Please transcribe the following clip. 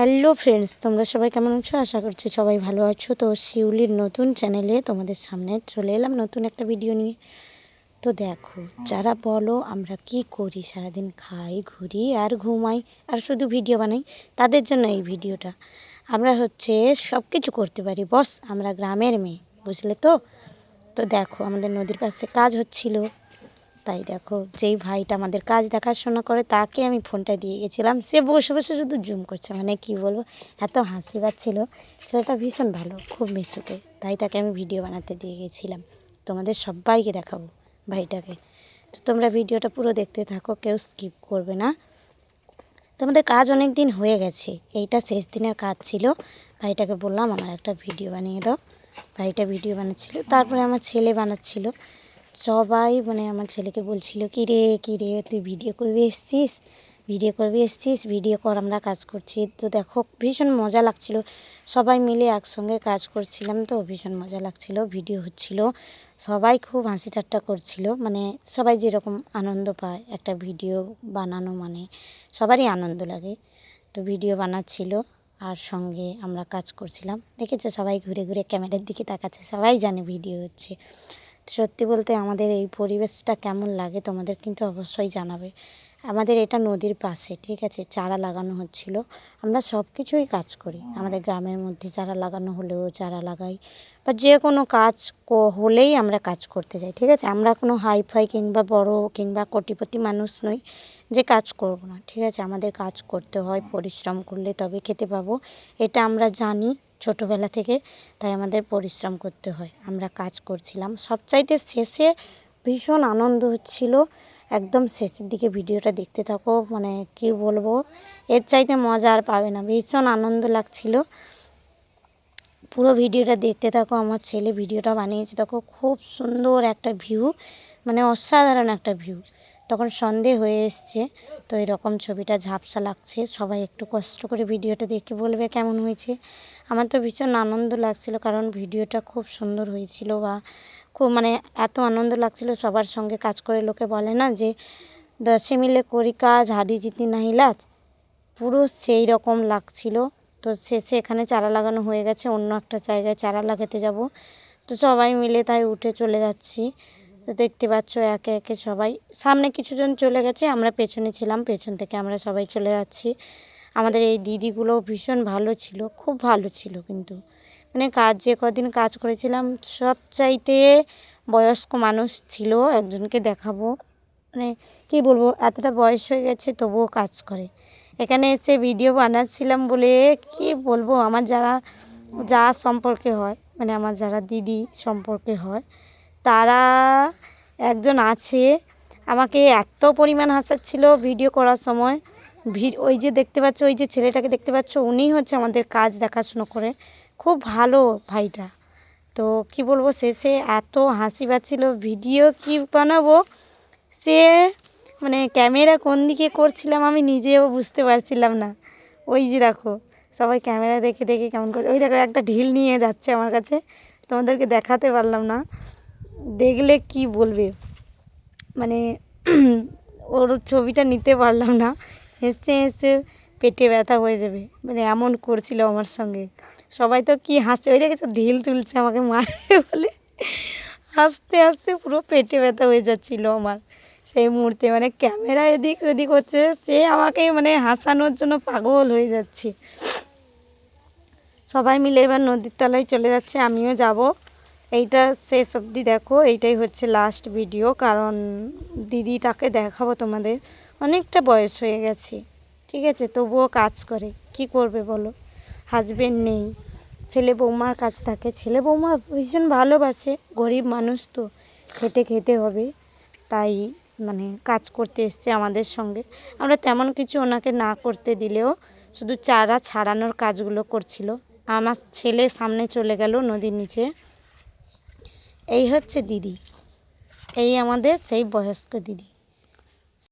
Hello friends, তোমরা সবাই কেমন আছো? আশা করছি সবাই ভালো আছো। তো শিউলির নতুন চ্যানেলে তোমাদের সামনে চলে এলাম নতুন একটা ভিডিও নিয়ে। তো দেখো, যারা বলো আমরা কি করি? সারাদিন খাই, ঘুরি আর ঘুমাই আর শুধু ভিডিও বানাই, তাদের জন্য এই ভিডিওটা। আমরা হচ্ছে সব কিছু করতে পারি, বস। আমরা গ্রামের মেয়ে, বুঝলে তো? তো দেখো, আমাদের নদীর পাশে কাজ হচ্ছিল। তাই দেখো, যেই ভাইটা আমাদের কাজ দেখাশোনা করে, তাকে আমি ফোনটা দিয়ে গেছিলাম। সে বসে বসে শুধু জুম করছে। মানে কি বলব, এত হাসি পাচ্ছিল। ছেলেটা ভীষণ ভালো, খুব মিশুকে। তাই তাকে আমি ভিডিও বানাতে দিয়ে গেছিলাম। তোমাদের সবাইকে দেখাবো ভাইটাকে। তো তোমরা ভিডিওটা পুরো দেখতে থাকো, কেউ স্কিপ করবে না। তোমাদের কাজ অনেক দিন হয়ে গেছে। এইটা শেষ দিনের কাজ ছিল। ভাইটাকে বললাম, আমার একটা ভিডিও বানিয়ে দাও। ভাইটা ভিডিও বানাচ্ছিল। তারপরে আমার ছেলে বানাচ্ছিল। সবাই মানে আমার ছেলেকে বলছিল, কি রে, কী রে, তুই ভিডিও করবি এসছিস? ভিডিও করবি এসছিস? ভিডিও কর, আমরা কাজ করছি। তো দেখো, ভীষণ মজা লাগছিল। সবাই মিলে একসঙ্গে কাজ করছিলাম তো, ভীষণ মজা লাগছিল ভিডিও হচ্ছিল। সবাই খুব হাসি ঠাট্টা করছিল মানে সবাই যেরকম আনন্দ পায় একটা ভিডিও বানানো মানে সবারই আনন্দ লাগে। তো ভিডিও বানাচ্ছিল আর সঙ্গে আমরা কাজ করছিলাম। দেখেছ, সবাই ঘুরে ঘুরে ক্যামেরার দিকে তাকাচ্ছে, সবাই জানে ভিডিও হচ্ছে। সত্যি বলতে আমাদের এই পরিবেশটা কেমন লাগে তোমাদের কিন্তু অবশ্যই জানাবে। আমাদের এটা নদীর পাশে, ঠিক আছে? চারা লাগানো হচ্ছিল। আমরা সব কিছুই কাজ করি। আমাদের গ্রামের মধ্যে চারা লাগানো হলেও চারা লাগাই। বা যে কোনো কাজ হলেই আমরা কাজ করতে যাই, ঠিক আছে? আমরা কোনো হাই ফাই কিংবা বড় কিংবা কোটিপতি মানুষ নই যে কাজ করব না, ঠিক আছে? আমাদের কাজ করতে হয়, পরিশ্রম করলে তবে খেতে পাবো, এটা আমরা জানি ছোটোবেলা থেকে, তাই আমাদের পরিশ্রম করতে হয়। আমরা কাজ করছিলাম। সবচাইতে শেষে ভীষণ আনন্দ হচ্ছিল, একদম শেষের দিকে ভিডিওটা দেখতে থাকো মানে কি বলব? এর চাইতে মজা আর পাবে না। ভীষণ আনন্দ লাগছিল। পুরো ভিডিওটা দেখতে থাকো, আমার ছেলে ভিডিওটা বানিয়েছে। দেখো, খুব সুন্দর একটা ভিউ মানে অসাধারণ একটা ভিউ তখন সন্ধে হয়ে এসছে, তো এরকম ছবিটা ঝাপসা লাগছে। সবাই একটু কষ্ট করে ভিডিওটা দেখে বলবে কেমন হয়েছে। আমার তো ভীষণ আনন্দ লাগছিল, কারণ ভিডিওটা খুব সুন্দর হয়েছিল বা খুব মানে এত আনন্দ লাগছিল। সবার সঙ্গে কাজ করে লোকে বলে না যে, দশে মিলে করি কাজ হাডি জিতি নাহি লাজ পুরো সেই রকম লাগছিল। তো শেষে এখানে চারা লাগানো হয়ে গেছে, অন্য একটা জায়গায় চারা লাগাতে যাব। তো সবাই মিলে তাই উঠে চলে যাচ্ছি। তো দেখতে পাচ্ছ একে একে সবাই। সামনে কিছুজন চলে গেছে, আমরা পেছনে ছিলাম, পেছন থেকে আমরা সবাই চলে যাচ্ছি। আমাদের এই দিদিগুলো ভীষণ ভালো ছিল, খুব ভালো ছিল কিন্তু। মানে কাজ, যে কদিন কাজ করেছিলাম সব চাইতে বয়স্ক মানুষ ছিল, একজনকে দেখাবো। মানে কী বলব, এতটা বয়স হয়ে গেছে তবুও কাজ করে। এখানে এসে ভিডিও বানাচ্ছিলাম বলে কি বলব? আমার যারা, যা সম্পর্কে হয় মানে আমার যারা দিদি সম্পর্কে হয়, তারা একজন আছে। আমাকে এত পরিমাণ হাসাচ্ছিল ভিডিও করার সময়। ওই যে দেখতে পাচ্ছ, ওই যে ছেলেটাকে দেখতে পাচ্ছ উনিই হচ্ছে আমাদের কাজ দেখাশুনো করে। খুব ভালো ভাইটা। তো কি বলব, শেষে এত হাসি পাচ্ছিল, ভিডিও কি বানাবো? সে মানে ক্যামেরা কোন দিকে করছিলাম আমি নিজেও বুঝতে পারছিলাম না। ওই যে দেখো, সবাই ক্যামেরা দেখে দেখে কেমন করে, ওই দেখো একটা ঢিল নিয়ে যাচ্ছে আমার কাছে, তোমাদেরকে দেখাতে পারলাম না। দেখলে কি বলবে? মানে ওর ছবিটা নিতে পারলাম না। হেসে হেসে পেটে ব্যথা হয়ে যাবে মানে এমন করছিল আমার সঙ্গে। সবাই তো কি হাসছে, ওই দেখেছ ঢিল তুলছে আমাকে মারবে বলে। হাসতে হাসতে পুরো পেটে ব্যথা হয়ে যাচ্ছিল আমার। সেই মুহূর্তে মানে ক্যামেরা এদিক ওদিক হচ্ছে, সে আমাকে মানে হাসানোর জন্য পাগল হয়ে যাচ্ছে। সবাই মিলে এবার নদীর তলায় চলে যাচ্ছে, আমিও যাব। এইটা শেষ অবধি দেখো, এইটাই হচ্ছে লাস্ট ভিডিও কারণ দিদিটাকে দেখাবো তোমাদের। অনেকটা বয়স হয়ে গেছে, ঠিক আছে? তবুও কাজ করে, কি করবে বলো? হাজবেন্ড নেই, ছেলে বৌমার কাজ থাকে। ছেলে বৌমা ভীষণ ভালোবাসে, গরিব মানুষ তো খেতে খেতে হবে, তাই মানে কাজ করতে এসছে আমাদের সঙ্গে। আমরা তেমন কিছু ওনাকে না করতে দিলেও শুধু চারা ছাড়ানোর কাজগুলো করছিল। আমার ছেলে সামনে চলে গেল নদীর নিচে। এই হচ্ছে দিদি। এই আমাদের সেই বয়স্ক দিদি।